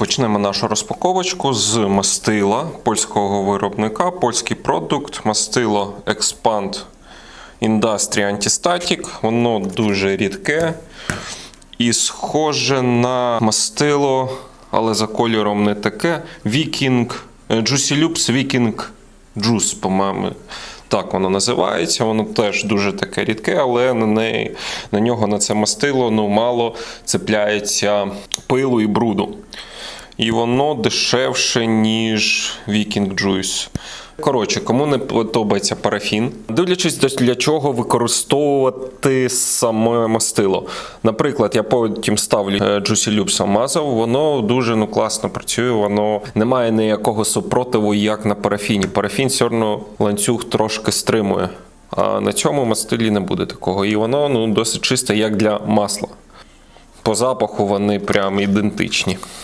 Почнемо нашу розпаковочку з мастила польського виробника, польський продукт, мастило Expand Industry Antistatic. Воно дуже рідке і схоже на мастило, але за кольором не таке. Viking, е, Juicy Loops Viking Juice, по-моєму. Так воно називається, воно теж дуже таке рідке, але на неї, на нього на це мастило ну, мало цепляється пилу і бруду. І воно дешевше, ніж Viking Juice. Коротше, кому не подобається парафін, дивлячись для чого використовувати саме мастило. Наприклад, я потім ставлю е, Juicy Loops мазав, воно дуже ну, класно працює, воно не має ніякого супротиву, як на парафіні. Парафін все одно ланцюг трошки стримує. А на цьому мастилі не буде такого. І воно ну, досить чисте, як для масла. По запаху вони прям ідентичні.